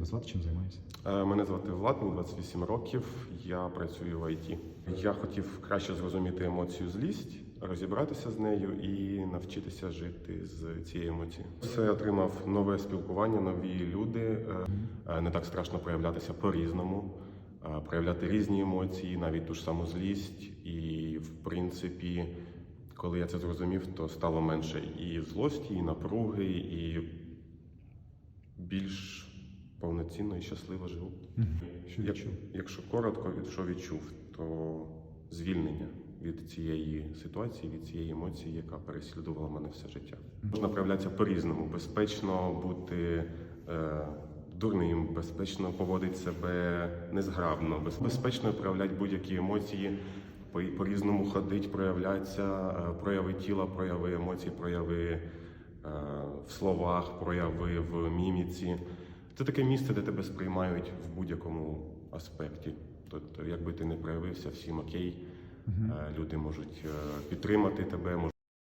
тебе звати, чим займаєшся? Е, Мене звати Влад, мені 28 років. Я працюю в ІТ. Я хотів краще зрозуміти емоцію злість, розібратися з нею і навчитися жити з цією емоцією. Все отримав нове спілкування, нові люди. Е, е, Не так страшно проявлятися по-різному, проявляти різні емоції, навіть ту ж саму злість. І в принципі, коли я це зрозумів, то стало менше і злості, і напруги, і більш повноцінно і щасливо живу. Що відчув? Якщо коротко, що відчув, то звільнення від цієї ситуації, від цієї емоції, яка переслідувала мене все життя. Можна проявлятися по-різному, безпечно бути е, дурним, безпечно поводити себе незграбно, безпечно проявляти будь-які емоції, по- по-різному ходити, проявлятися, е, прояви тіла, прояви емоцій, прояви е, в словах, прояви в міміці. Це таке місце, де тебе сприймають в будь-якому аспекті. Тобто, якби ти не проявився, всім окей. Е, Люди можуть е, підтримати тебе,